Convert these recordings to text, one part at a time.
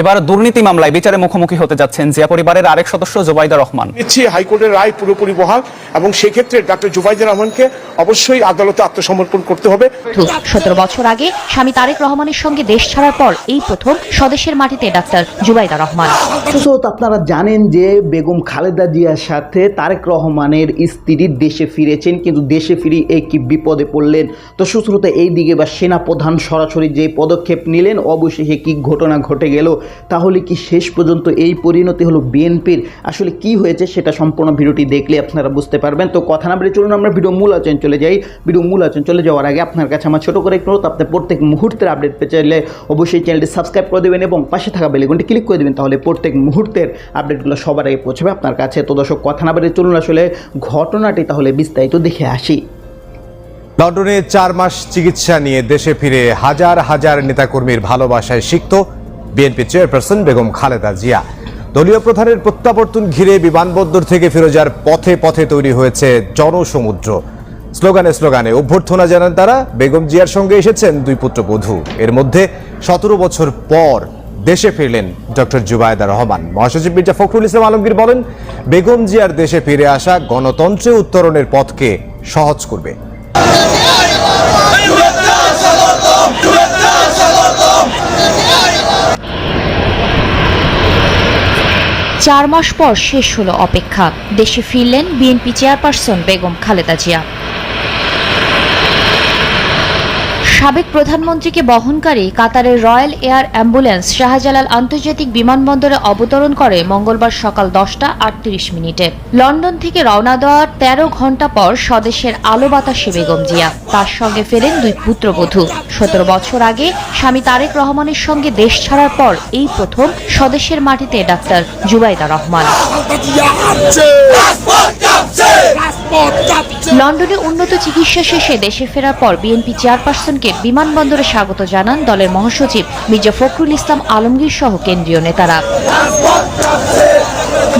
এবার দুর্নীতি মামলায় বিচারে মুখোমুখি হতে যাচ্ছেন জিয়া পরিবারের আরেক সদস্য জোবাইদা রহমান। নিচ্ছি হাইকোর্টের রায় পুরোপুরি বহাল এবং সেক্ষেত্রে ডক্টর জুবাইদুর রহমানকে অবশ্যই আদালতে আত্মসমর্পণ করতে হবে। সতেরো বছর আগে স্বামী তারেক রহমানের সঙ্গে দেশ ছাড়ার পর এই প্রথম স্বদেশের মাটিতে ডাক্তার জুবাইদা রহমান। আপনারা জানেন যে বেগম খালেদা জিয়ার সাথে তারেক রহমানের স্ত্রী দেশে ফিরেছেন কিন্তু দেশে ফিরে এই কি বিপদে পড়লেন? তো সুশ্রুত এই দিকে বা সেনাপ্রধান সরাসরি যে পদক্ষেপ নিলেন অবশেষে কি ঘটনা ঘটে গেল? তাহলে কি শেষ পর্যন্ত এই পরিণতি হলো বিএনপির? আসলে কি হয়েছে সেটা সম্পূর্ণ ভিডিওটি দেখলে আপনারা বুঝতে পারবেন। তো কথা না বলে চলুন, আমরা ভিডিও মূল আচরণ চলে যাই। ভিডিও মূল আচরণ চলে যাওয়ার আগে আপনার কাছে আমার ছোটো করে একটু আপনি প্রত্যেক মুহূর্তের আপডেট পেতে চাইলে অবশ্যই চ্যানেলটি সাবস্ক্রাইব করে দেবেন এবং পাশে থাকা বেলেগুনটি ক্লিক করে দেবেন, তাহলে প্রত্যেক মুহূর্তের আপডেটগুলো সবার আগে পৌঁছবে আপনার কাছে। তো দর্শক, কথা না বলে চলুন আসলে ঘটনাটি তাহলে বিস্তারিত দেখে আসি। লন্ডনে চার মাস চিকিৎসা নিয়ে দেশে ফিরে হাজার হাজার নেতাকর্মীর ভালোবাসায় সিক্ত। BNP chairperson Begum Khaleda Zia. দলীয় প্রধানের প্রত্যাবর্তন ঘিরে বিমানবন্দর থেকে ফিরোজার পথে পথে তৈরি হয়েছে জনসমুদ্র। স্লোগানে স্লোগানে অভ্যর্থনা জানান তারা, বেগম জিয়ার সঙ্গে এসেছেন দুই পুত্রবধূ এর মধ্যে সতেরো বছর পর দেশে ফিরলেন ডক্টর জুবায়দা রহমান। মহাসচিব মির্জা ফখরুল ইসলাম আলমগীর বলেন, বেগম জিয়ার দেশে ফিরে আসা গণতন্ত্রে উত্তরণের পথকে সহজ করবে। চার মাস পর শেষ হলো অপেক্ষা। দেশে ফিরলেন বিএনপি চেয়ারপারসন বেগম খালেদা জিয়া। সাবেক প্রধানমন্ত্রীকে বহনকারী কাতারের রয়্যাল এয়ার অ্যাম্বুলেন্স শাহজালাল আন্তর্জাতিক বিমানবন্দরে অবতরণ করে মঙ্গলবার সকাল দশটা আটত্রিশ মিনিটে। লন্ডন থেকে রওনা দেওয়ার তেরো ঘণ্টা পর স্বদেশের আলো বাতাসে বেগম জিয়া। তার সঙ্গে ফেরেন দুই পুত্রবধূ। সতেরো বছর আগে স্বামী তারেক রহমানের সঙ্গে দেশ ছাড়ার পর এই প্রথম স্বদেশের মাটিতে ডাক্তার জুবাইদা রহমান। লন্ডনে উন্নত চিকিৎসা শেষে দেশে ফেরার পর বিএনপি চেয়ারপারসনকে বিমানবন্দরে স্বাগত জানান দলের মহাসচিব মির্জা ফখরুল ইসলাম আলমগীর সহ কেন্দ্রীয় নেতারা।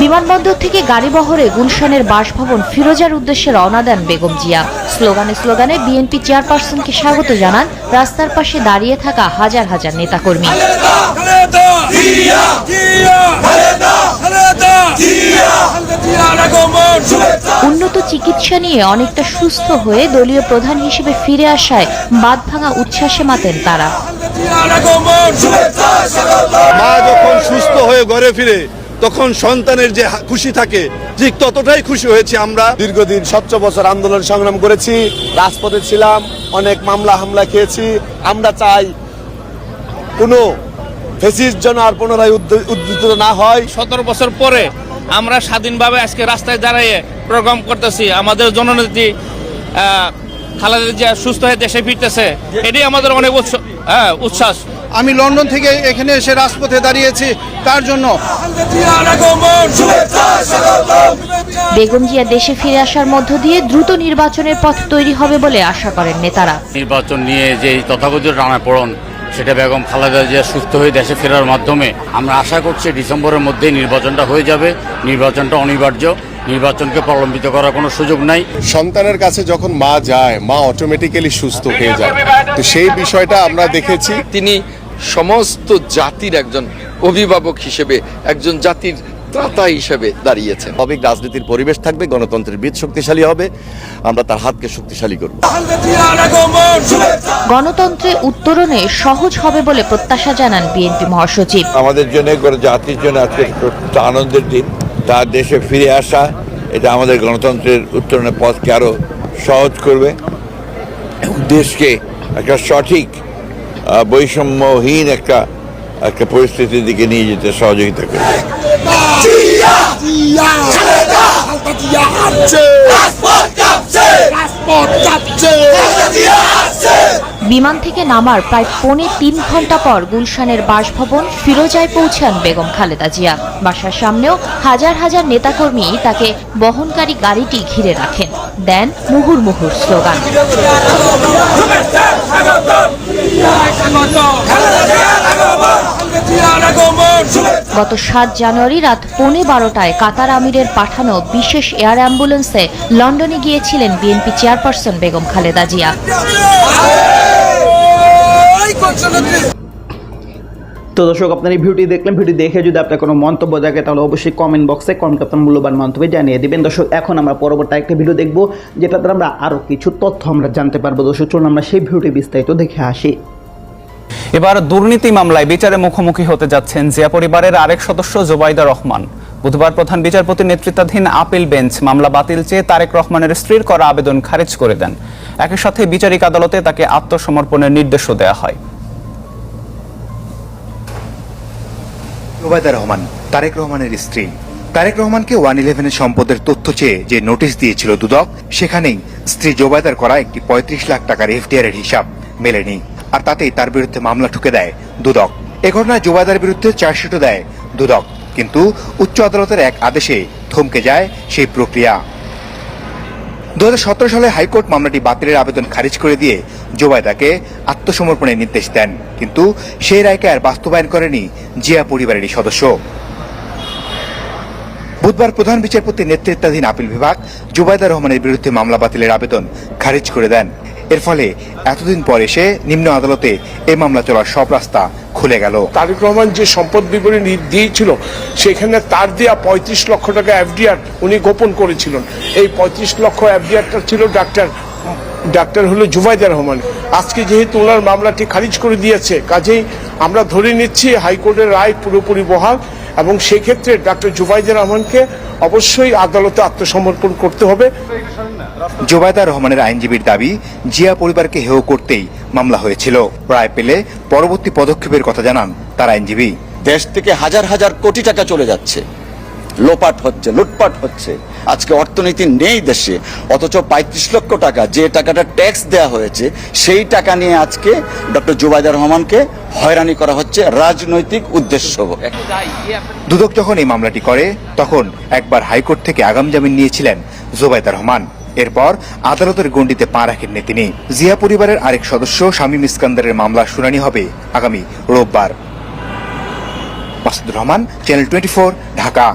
বিমানবন্দর থেকে গাড়ি বহরে গুলশানের বাসভবন ফিরোজার উদ্দেশ্যে রওনা দেন বেগম জিয়া। স্লোগানে স্লোগানে বিএনপি চেয়ারপারসনকে স্বাগত জানান রাস্তার পাশে দাঁড়িয়ে থাকা হাজার হাজার নেতাকর্মী। উন্নত চিকিৎসা নিয়ে অনেকটা সুস্থ হয়ে দলীয় প্রধান হিসেবে ফিরে আসায় বাদ ভাঙা উচ্ছ্বাসে মাতেন তারা। মা যখন সুস্থ হয়ে ঘরে ফিরে তখন সন্তানের যে হা- খুশি থাকে ঠিক ততটাই খুশি হয়েছি আমরা। দীর্ঘদিন সতেরো বছর আন্দোলন সংগ্রাম করেছি রাজপথে ছিলাম অনেক মামলা হামলা খেয়েছি। আমরা চাই কোনো ফেসিস যেন আর পুনরায় উদ্ধৃত না হয়। সতেরো বছর পরে আমরা স্বাধীনভাবে আজকে রাস্তায় দাঁড়িয়ে প্রোগ্রাম করতেছি। আমাদের জননেত্রী আহ, খালেদা জিয়া সুস্থ হয়ে দেশে ফিরতেছে। এটাই আমাদের অনেক উৎস- হ্যাঁ, উচ্ছ্বাস। আমি লন্ডন থেকে এখানে এসে রাজপথে দাঁড়িয়েছি। তার জন্য বেগম জিয়া দেশে ফিরে আসার মধ্য দিয়ে দ্রুত নির্বাচনের পথ তৈরি হবে বলে আশা করেন নেতারা। নির্বাচন নিয়ে যে তথাকথিত টানাপোড়ন সেটা বেগম খালেদা জিয়া সুস্থ হয়ে দেশে ফেরার মাধ্যমে। আমরা আশা করছি ডিসেম্বরের মধ্যেই নির্বাচনটা হয়ে যাবে। নির্বাচনটা অনিবার্য। নির্বাচনকে প্রলম্বিত করার কোনো সুযোগ নাই। সন্তানের কাছে যখন মা যায় মা অটোমেটিক্যালি সুস্থ হয়ে যায়। তো সেই বিষয়টা আমরা দেখেছি। তিনি সমস্ত জাতির একজন অভিভাবক হিসেবে একজন জাতির ত্রাতা হিসেবে দাঁড়িয়েছে স্বাভাবিক রাজনীতির পরিবেশ থাকবে গণতন্ত্রের বীজ শক্তিশালী হবে আমরা তার হাতকে শক্তিশালী করব। গণতন্ত্রে উত্তরণে সহজ হবে বলে প্রত্যাশা জানান বিএনপি মহাসচিব। আমাদের জন্য জাতির জন্য আজকে একটা আনন্দের দিন তার দেশে ফিরে আসা এটা আমাদের গণতন্ত্রের উত্তরণের পথকে আরও সহজ করবে। এবং দেশকে একটা সঠিক বৈষম্যহীন একটা একটা পরিস্থিতির দিকে নিয়ে যেতে সহযোগিতা করবে। জিয়া জিয়া খালেদা খালেদা জিয়া আসছে রাজপথ কাঁপছে রাজপথ কাঁপছে খালেদা জিয়া আসছে বিমান থেকে নামার প্রায় পৌনে তিন ঘণ্টা পর গুলশানের বাসভবন ফিরোজায় পৌঁছান বেগম খালেদা জিয়া। বাসার সামনেও হাজার হাজার নেতাকর্মী তাকে বহনকারী গাড়িটি ঘিরে রাখেন। দেন মুহুর মুহুর স্লোগান। গত সাত জানুয়ারি রাত পৌনে বারোটায় কাতার আমিরের পাঠানো বিশেষ এয়ার অ্যাম্বুলেন্সে লন্ডনে গিয়েছিলেন বিএনপি চেয়ারপারসন বেগম খালেদা জিয়া। তো দর্শক, আপনার এই ভিডিওটি দেখলেন ভিডিও দেখে যদি আপনার কোনো মন্তব্য থাকে, তাহলে অবশ্যই কমেন্ট বক্সে কমেন্ট আপনার মূল্যবান মন্তব্য জানিয়ে দিবেন। দর্শক, এখন আমরা পরবর্তী একটা ভিডিও দেখব যেটাতে আমরা আরও কিছু তথ্য আমরা জানতে পারব। দর্শক, চলুন আমরা সেই ভিডিওটি বিস্তারিত দেখে আসি। এবার দুর্নীতি মামলায় বিচারে মুখোমুখি হতে যাচ্ছেন জিয়া পরিবারের আরেক সদস্য জোবাইদা রহমান। বুধবার প্রধান বিচারপতির নেতৃত্বাধীন আপিল বেঞ্চ মামলা বাতিল চেয়ে তারেক রহমানের স্ত্রীর করা আবেদন খারিজ করে দেন। একই সাথে বিচারিক আদালতে তাকে আত্মসমর্পণের নির্দেশও দেওয়া হয়। ওবায়দা রহমান, তারেক রহমানের স্ত্রী। তারেক রহমানকে ওয়ান ইলেভেনের সম্পদের তথ্য চেয়ে যে নোটিশ দিয়েছিল দুদক, সেখানেই স্ত্রী জোবায়দার করা একটি পঁয়ত্রিশ লাখ টাকার এফডিআর এর হিসাব মেলেনি, আর তাতেই তার বিরুদ্ধে মামলা ঠুকে দেয় দুদক। এ ঘটনায় জোবায়দার বিরুদ্ধে চার্জশিটও দেয় দুদক, কিন্তু উচ্চ আদালতের এক আদেশে থমকে যায় সেই প্রক্রিয়া। দু হাজার সতেরো সালে হাইকোর্ট মামলাটি বাতিলের আবেদন খারিজ করে দিয়ে জোবায়দাকে আত্মসমর্পণের নির্দেশ দেন। কিন্তু সেই রায়কে আর বাস্তবায়ন করেনি জিয়া পরিবারেরই সদস্য। বুধবার প্রধান বিচারপতির নেতৃত্বাধীন আপিল বিভাগ জুবাইদা রহমানের বিরুদ্ধে মামলা বাতিলের আবেদন খারিজ করে দেন। এর ফলে এতদিন পর এসে নিম্ন আদালতে এ মামলা চলার সব রাস্তা খুলে গেল। তারেক রহমান যে সম্পদ বিবরণী দিয়েছিল, সেখানে তার দেয়া পঁয়ত্রিশ লক্ষ টাকা এফডিআর উনি গোপন করেছিলেন। এই পঁয়ত্রিশ লক্ষ এফডিআরটা ছিল ডাক্তার ডাক্তার হলো জুবাইদা রহমান। আজকে যেহেতু ওনার মামলাটি খারিজ করে দিয়েছে, কাজেই আমরা ধরে নিচ্ছি হাইকোর্টের রায় পুরোপুরি বহাল এবং সেক্ষেত্রে ডাক্তার জুবাইদা রহমানকে অবশ্যই আদালতে আত্মসমর্পণ করতে হবে। জোবায়দা রহমানের আইনজীবীর দাবি জিয়া পরিবারকে হেয় করতেই মামলা হয়েছিল। রায় পেলে পরবর্তী পদক্ষেপের কথা জানান তার আইনজীবী। দেশ থেকে হাজার হাজার কোটি টাকা চলে যাচ্ছে। লোপাট হচ্ছে লুটপাট হচ্ছে। আজকে অর্থনীতি নেই দেশে অথচ পঁয়ত্রিশ লক্ষ টাকা যে টাকাটা ট্যাক্স দেয়া হয়েছে সেই টাকা নিয়ে আজকে ডক্টর জুবাইদা রহমানকে হয়রানি করা হচ্ছে রাজনৈতিক উদ্দেশ্য। দুদক যখন এই মামলাটি করে তখন একবার হাইকোর্ট থেকে আগাম জামিন নিয়েছিলেন জোবায়দা রহমান। এরপর আদালতের গণ্ডিতে পা রাখেননি তিনি। জিয়া পরিবারের আরেক সদস্য শামীম ইস্কান্দারের মামলার শুনানি হবে আগামী রোববার। Rahman channel twenty Dhaka.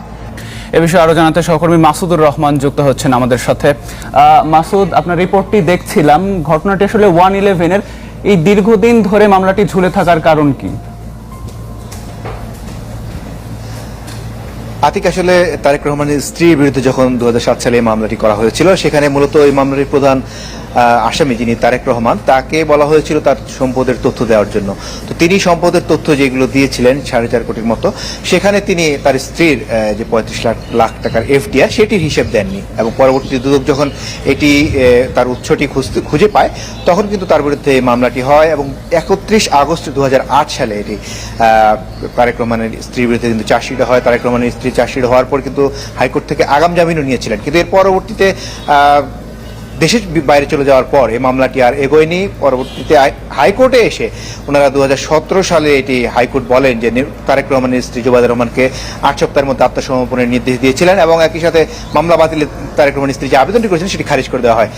এ বিষয়ে আরও জানাতে সহকর্মী মাসুদুর রহমান যুক্ত হচ্ছেন আমাদের সাথে। মাসুদ, আপনার রিপোর্টটি দেখছিলাম। ঘটনাটি আসলে ওয়ান ইলেভেনের এই দীর্ঘদিন ধরে মামলাটি ঝুলে থাকার কারণ কি? আতিক আসলে তারেক রহমানের স্ত্রীর বিরুদ্ধে যখন দু হাজার সাত সালে এই মামলাটি করা হয়েছিল, সেখানে মূলত এই মামলাটির প্রধান আসামি যিনি তারেক রহমান, তাকে বলা হয়েছিল তার সম্পদের তথ্য দেওয়ার জন্য। তো তিনি সম্পদের তথ্য যেগুলো দিয়েছিলেন, সাড়ে চার কোটির মতো, সেখানে তিনি তার স্ত্রীর যে পঁয়ত্রিশ লাখ লাখ টাকার এফডিআর, সেটির হিসেব দেননি এবং পরবর্তী দুদক যখন এটি তার উৎসটি খুঁজে পায়, তখন কিন্তু তার বিরুদ্ধে মামলাটি হয় এবং একত্রিশ আগস্ট দু হাজার আট সালে এটি তারেক রহমানের স্ত্রীর বিরুদ্ধে কিন্তু চার্জশিট হয়। তারেক রহমানের স্ত্রী চার্জশিট হওয়ার পর কিন্তু হাইকোর্ট থেকে আগাম জামিনও নিয়েছিলেন। কিন্তু এর পরবর্তীতে দেশের বাইরে চলে যাওয়ার পর এই মামলাটি আর এগোয়নি। পরবর্তীতে হাইকোর্টে এসে ওনারা দু হাজার সতেরো সালে এটি হাইকোর্ট বলেন যে তারেক রহমানের স্ত্রী জুবাইদা রহমানকে আট সপ্তাহের মধ্যে আত্মসমর্পণের নির্দেশ দিয়েছিলেন এবং একই সাথে মামলা বাতিলে তারেক রহমানের স্ত্রী যে আবেদনটি করেছেন সেটি খারিজ করে দেওয়া হয়।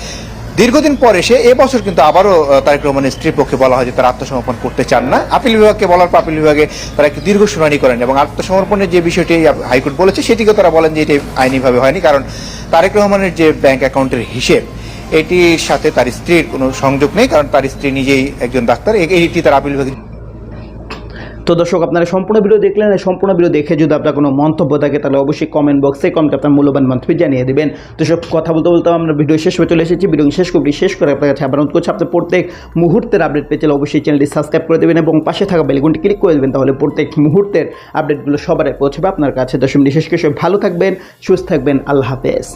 দীর্ঘদিন পর এসে এবছর কিন্তু আবারও তারেক রহমানের স্ত্রীর পক্ষে বলা হয় যে তারা আত্মসমর্পণ করতে চান না। আপিল বিভাগকে বলার পর আপিল বিভাগে তারা একটি দীর্ঘ শুনানি করেন এবং আত্মসমর্পণের যে বিষয়টি হাইকোর্ট বলেছে সেটিকে তারা বলেন যে এটি আইনিভাবে হয়নি। কারণ তারেক রহমানের যে ব্যাংক অ্যাকাউন্টের হিসেব এটির সাথে তার স্ত্রীর কোনো সংযোগ নেই, কারণ তার স্ত্রী নিজেই একজন ডাক্তার। এটি তার আপিল বিভাগে তো দর্শক, আপনারা সম্পূর্ণ ভিডিও দেখলেন সম্পূর্ণ ভিডিও দেখে যদি আপনার কোনো মন্তব্য থাকে, তাহলে অবশ্যই কমেন্ট বক্সে কমেন্ট আপনার মূল্যবান মন্তব্য জানিয়ে দেবেন। তো সব কথা বলতে বলতে আমরা ভিডিও শেষ হয়ে চলে এসেছি। ভিডিও শেষ করবি, শেষ করে আপনার কাছে আবার অনুরোধ করছি, আপনি প্রত্যেক মুহূর্তের আপডেট পেয়ে চলে অবশ্যই চ্যানেলটি সাবস্ক্রাইব করে দেবেন এবং পাশে থাকা বেলগুনটি ক্লিক করে দেবেন, তাহলে প্রত্যেক মুহূর্তের আপডেটগুলো সবার পৌঁছবে আপনার কাছে। দশম শেষ করে ভালো থাকবেন, সুস্থ থাকবেন, আল্লাহ হাফেজ।